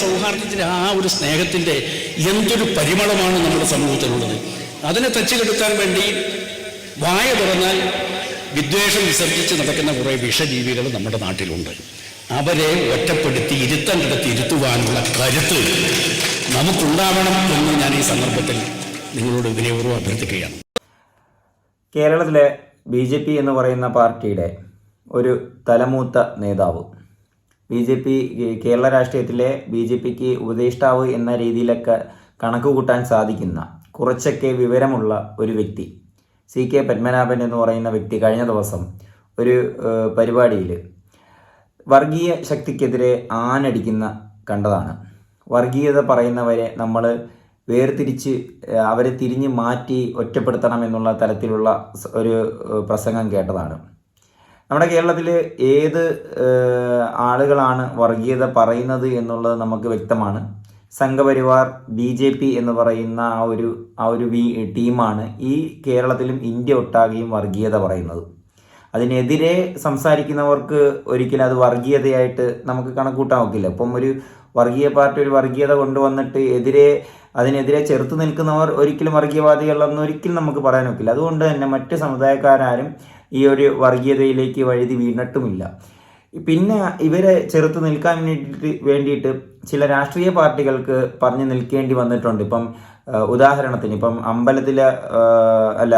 സൗഹാർദ്ദത്തിന്റെ ആ ഒരു സ്നേഹത്തിന്റെ എന്തൊരു പരിമളമാണ് നമ്മുടെ സമൂഹത്തിലുള്ളത്. അതിനെ തച്ചുകെടുക്കാൻ വേണ്ടി വായ തുറന്നാൽ വിദ്വേഷം വിസർജിച്ച് നടക്കുന്ന കുറേ വിഷജീവികൾ നമ്മുടെ നാട്ടിലുണ്ട്. അവരെ ഒറ്റപ്പെടുത്തി ഇരുത്തം കിടത്തി ഇരുത്തുവാനുള്ള കരുത്ത് നമുക്കുണ്ടാവണം എന്ന് ഞാൻ ഈ സന്ദർഭത്തിൽ നിങ്ങളോട് വിനയപൂർവം അഭ്യർത്ഥിക്കുകയാണ്. കേരളത്തിലെ ബി ജെ പി എന്ന് പറയുന്ന പാർട്ടിയുടെ ഒരു തലമൂത്ത നേതാവ് ബി ജെ പി കേരള രാഷ്ട്രീയത്തിലെ ബി ജെ പിക്ക് ഉപദേഷ്ടാവ് എന്ന രീതിയിലൊക്കെ കണക്ക് കൂട്ടാൻ സാധിക്കുന്ന കുറച്ചൊക്കെ വിവരമുള്ള ഒരു വ്യക്തി. സി കെ പത്മനാഭൻ എന്ന് പറയുന്ന വ്യക്തി കഴിഞ്ഞ ദിവസം ഒരു പരിപാടിയിൽ വർഗീയ ശക്തിക്കെതിരെ ആനടിക്കുന്ന കണ്ടതാണ്. വർഗീയത പറയുന്നവരെ നമ്മൾ വേർതിരിച്ച് അവരെ തിരിഞ്ഞ് മാറ്റി ഒറ്റപ്പെടുത്തണം എന്നുള്ള തരത്തിലുള്ള ഒരു പ്രസംഗം കേട്ടതാണ്. നമ്മുടെ കേരളത്തിൽ ഏത് ആളുകളാണ് വർഗീയത പറയുന്നത് എന്നുള്ളത് നമുക്ക് വ്യക്തമാണ്. സംഘപരിവാർ ബി ജെ പി എന്ന് പറയുന്ന ആ ഒരു ആ ഒരു വി ടീമാണ് ഈ കേരളത്തിലും ഇന്ത്യ ഒട്ടാകെയും വർഗീയത പറയുന്നത്. അതിനെതിരെ സംസാരിക്കുന്നവർക്ക് ഒരിക്കലും അത് വർഗീയതയായിട്ട് നമുക്ക് കണക്കൂട്ടാൻ ഒക്കില്ല. ഇപ്പം ഒരു വർഗീയ പാർട്ടി ഒരു വർഗീയത കൊണ്ടുവന്നിട്ട് എതിരെ അതിനെതിരെ ചെറുത്ത് നിൽക്കുന്നവർ ഒരിക്കലും വർഗീയവാദികളെന്ന് ഒരിക്കലും നമുക്ക് പറയാൻ ഒക്കില്ല. അതുകൊണ്ട് തന്നെ മറ്റ് സമുദായക്കാരും ഈ ഒരു വർഗീയതയിലേക്ക് വഴുതി വീണിട്ടുമില്ല. പിന്നെ ഇവരെ ചെറുത്ത് നിൽക്കാൻ വേണ്ടിയിട്ട് വേണ്ടിയിട്ട് ചില രാഷ്ട്രീയ പാർട്ടികൾക്ക് പറഞ്ഞു നിൽക്കേണ്ടി വന്നിട്ടുണ്ട്. ഇപ്പം ഉദാഹരണത്തിന് ഇപ്പം അമ്പലത്തിലെ അല്ല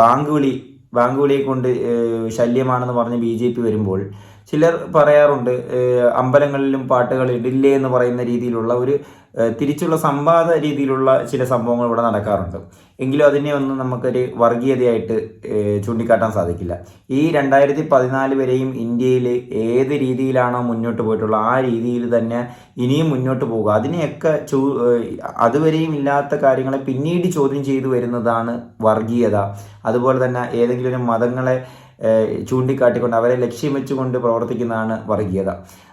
ബാങ്ക് വിളി ബാങ്ക് വിളിയെ കൊണ്ട് ശല്യമാണെന്ന് പറഞ്ഞ് ബി ജെ പി വരുമ്പോൾ ചിലർ പറയാറുണ്ട് അമ്പലങ്ങളിലും പാട്ടുകൾ ഇടില്ലേ എന്ന് പറയുന്ന രീതിയിലുള്ള ഒരു തിരിച്ചുള്ള സംവാദ രീതിയിലുള്ള ചില സംഭവങ്ങൾ ഇവിടെ നടക്കാറുണ്ട്. എങ്കിലും അതിനെ ഒന്നും നമുക്കൊരു വർഗീയതയായിട്ട് ചൂണ്ടിക്കാട്ടാൻ സാധിക്കില്ല. ഈ രണ്ടായിരത്തി പതിനാല് വരെയും ഇന്ത്യയിൽ ഏത് രീതിയിലാണോ മുന്നോട്ട് പോയിട്ടുള്ളത് ആ രീതിയിൽ തന്നെ ഇനിയും മുന്നോട്ട് പോകുക. അതിനെയൊക്കെ ചൂ അതുവരെയും ഇല്ലാത്ത കാര്യങ്ങളെ പിന്നീട് ചോദ്യം ചെയ്തു വരുന്നതാണ് വർഗീയത. അതുപോലെ തന്നെ ഏതെങ്കിലും മതങ്ങളെ ചൂണ്ടിക്കാട്ടിക്കൊണ്ട് അവരെ ലക്ഷ്യം വെച്ചുകൊണ്ട് പ്രവർത്തിക്കുന്നതാണ് വർഗീയത.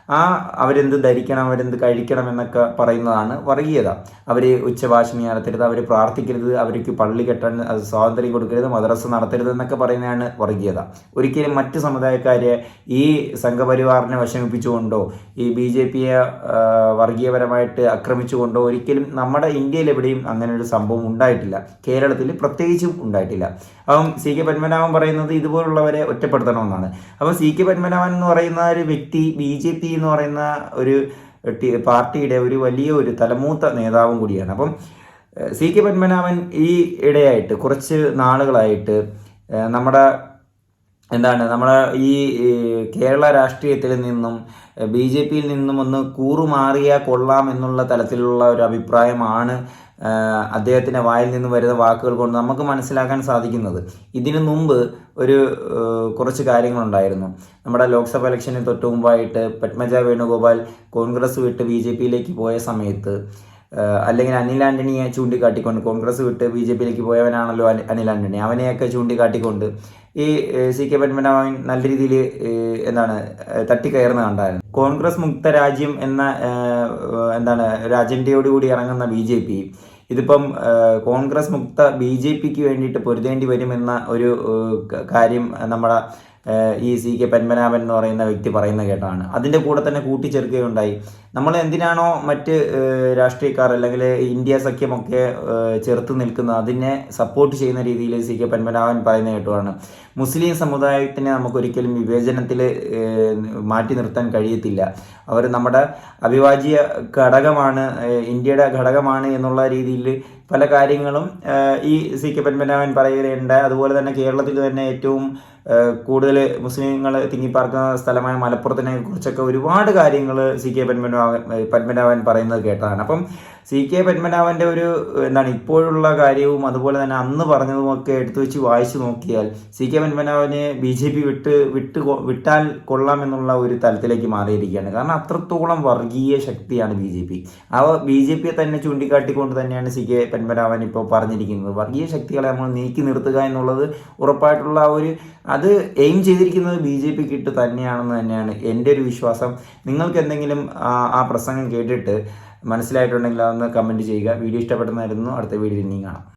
ആ അവരെന്ത് ധരിക്കണം അവരെന്ത് കഴിക്കണം എന്നൊക്കെ പറയുന്നതാണ് വർഗീയത. അവർ ഉച്ചഭാഷണി നടത്തരുത് അവർ പ്രാർത്ഥിക്കരുത് അവർക്ക് പള്ളി കെട്ടാൻ സ്വാതന്ത്ര്യം കൊടുക്കരുത് മദ്രസ നടത്തരുത് എന്നൊക്കെ പറയുന്നതാണ് വർഗീയത. ഒരിക്കലും മറ്റ് സമുദായക്കാരെ ഈ സംഘപരിവാറിനെ വിഷമിപ്പിച്ചുകൊണ്ടോ ഈ ബി ജെ പിയെ വർഗീയപരമായിട്ട് ആക്രമിച്ചുകൊണ്ടോ ഒരിക്കലും നമ്മുടെ ഇന്ത്യയിൽ എവിടെയും അങ്ങനെ ഒരു സംഭവം ഉണ്ടായിട്ടില്ല. കേരളത്തിൽ പ്രത്യേകിച്ചും ഉണ്ടായിട്ടില്ല. അപ്പം സി കെ പത്മനാഭൻ പറയുന്നത് ഇതുപോലുള്ളവരെ ഒറ്റപ്പെടുത്തണമെന്നാണ്. അപ്പം സി കെ പത്മനാഭൻ എന്ന് പറയുന്ന ഒരു വ്യക്തി ബി ജെ പി എന്ന് പറയുന്ന ഒരു പാർട്ടിയുടെ ഒരു വലിയ ഒരു തലമൂത്ത നേതാവും കൂടിയാണ്. അപ്പം സി കെ പത്മനാഭൻ ഈ ഇടയായിട്ട് കുറച്ച് നാളുകളായിട്ട് നമ്മുടെ എന്താണ് നമ്മളെ ഈ കേരള രാഷ്ട്രീയത്തിൽ നിന്നും ബി ജെ പിയിൽ നിന്നും ഒന്ന് കൂറുമാറിയാൽ കൊള്ളാം എന്നുള്ള തലത്തിലുള്ള ഒരു അഭിപ്രായമാണ് അദ്ദേഹത്തിന്റെ വായിൽ നിന്ന് വരുന്ന വാക്കുകൾ കൊണ്ട് നമുക്ക് മനസ്സിലാക്കാൻ സാധിക്കുന്നത്. ഇതിനു മുമ്പ് ഒരു കുറച്ച് കാര്യങ്ങളുണ്ടായിരുന്നു. നമ്മുടെ ലോക്സഭ ഇലക്ഷന് തൊട്ട് മുമ്പായിട്ട് പത്മജ വേണുഗോപാൽ കോൺഗ്രസ് വിട്ട് ബി ജെ പിയിലേക്ക് പോയ സമയത്ത് അല്ലെങ്കിൽ അനിൽ ആന്റണിയെ ചൂണ്ടിക്കാട്ടിക്കൊണ്ട് കോൺഗ്രസ് വിട്ട് ബി ജെ പിയിലേക്ക് പോയവനാണല്ലോ അനിൽ ആന്റണി. അവനെയൊക്കെ ചൂണ്ടിക്കാട്ടിക്കൊണ്ട് ഈ സി കെ പത്മനാഭൻ നല്ല രീതിയിൽ എന്താണ് തട്ടിക്കയറുന്ന കണ്ടായിരുന്നു. കോൺഗ്രസ് മുക്ത രാജ്യം എന്ന എന്താണ് ഒരു അജണ്ടയോടുകൂടി ഇറങ്ങുന്ന ബി ജെ പി ഇതിപ്പം കോൺഗ്രസ് മുക്ത ബി ജെ പിക്ക് വേണ്ടിയിട്ട് പൊരുതേണ്ടി വരുമെന്ന ഒരു കാര്യം നമ്മുടെ ഈ സി കെ പത്മനാഭൻ എന്ന് പറയുന്ന വ്യക്തി പറയുന്ന കേട്ടാണ്. അതിന്റെ കൂടെ തന്നെ കൂട്ടിച്ചേർക്കുകയുണ്ടായി. നമ്മൾ എന്തിനാണോ മറ്റ് രാഷ്ട്രീയക്കാർ അല്ലെങ്കിൽ ഇന്ത്യ സഖ്യമൊക്കെ ചെറുത്ത് നിൽക്കുന്നത് അതിനെ സപ്പോർട്ട് ചെയ്യുന്ന രീതിയിൽ സി കെ പത്മനാഭൻ പറയുന്ന കേട്ടുമാണ് മുസ്ലിം സമുദായത്തിനെ നമുക്കൊരിക്കലും വിവേചനത്തിൽ മാറ്റി നിർത്താൻ കഴിയത്തില്ല. അവർ നമ്മുടെ അവിഭാജ്യ ഘടകമാണ് ഇന്ത്യയുടെ ഘടകമാണ് എന്നുള്ള രീതിയിൽ പല കാര്യങ്ങളും ഈ സി കെ പത്മനാഭൻ പറയുകയുണ്ട് അതുപോലെ തന്നെ കേരളത്തിൽ തന്നെ ഏറ്റവും കൂടുതൽ മുസ്ലിങ്ങൾ തിങ്ങിപ്പാർക്കുന്ന സ്ഥലമായ മലപ്പുറത്തിനെ കുറിച്ചൊക്കെ ഒരുപാട് കാര്യങ്ങൾ സി കെ പത്മനാഭൻ പത്മനാഭൻ പറയുന്നത് കേട്ടതാണ്. അപ്പം സി കെ പത്മനാഭന്റെ ഒരു എന്താണ് ഇപ്പോഴുള്ള കാര്യവും അതുപോലെ തന്നെ അന്ന് പറഞ്ഞതുമൊക്കെ എടുത്തു വെച്ച് വായിച്ചു നോക്കിയാൽ സി കെ പത്മനാഭനെ ബി ജെ പി വിട്ട് വിട്ട് വിട്ടാൽ കൊള്ളാം എന്നുള്ള ഒരു തലത്തിലേക്ക് മാറിയിരിക്കുകയാണ്. കാരണം അത്രത്തോളം വർഗീയ ശക്തിയാണ് ബി ജെ പി. ആ ബി ജെ പിയെ തന്നെ ചൂണ്ടിക്കാട്ടിക്കൊണ്ട് തന്നെയാണ് സി കെ പത്മനാഭൻ ഇപ്പോൾ പറഞ്ഞിരിക്കുന്നത്. വർഗീയ ശക്തികളെ നമ്മൾ നീക്കി നിർത്തുക എന്നുള്ളത് ഉറപ്പായിട്ടുള്ള ഒരു അത് എയിം ചെയ്തിരിക്കുന്നത് ബി ജെ പിക്ക് ഇട്ട് തന്നെയാണെന്ന് തന്നെയാണ് എന്റെ ഒരു വിശ്വാസം. നിങ്ങൾക്ക് എന്തെങ്കിലും ആ പ്രസംഗം കേട്ടിട്ട് മനസ്സിലായിട്ടുണ്ടെങ്കിൽ അതൊന്ന് കമന്റ് ചെയ്യുക. വീഡിയോ ഇഷ്ടപ്പെടുന്നതായിരുന്നു അടുത്ത വീഡിയോ ഇനിയും കാണാം.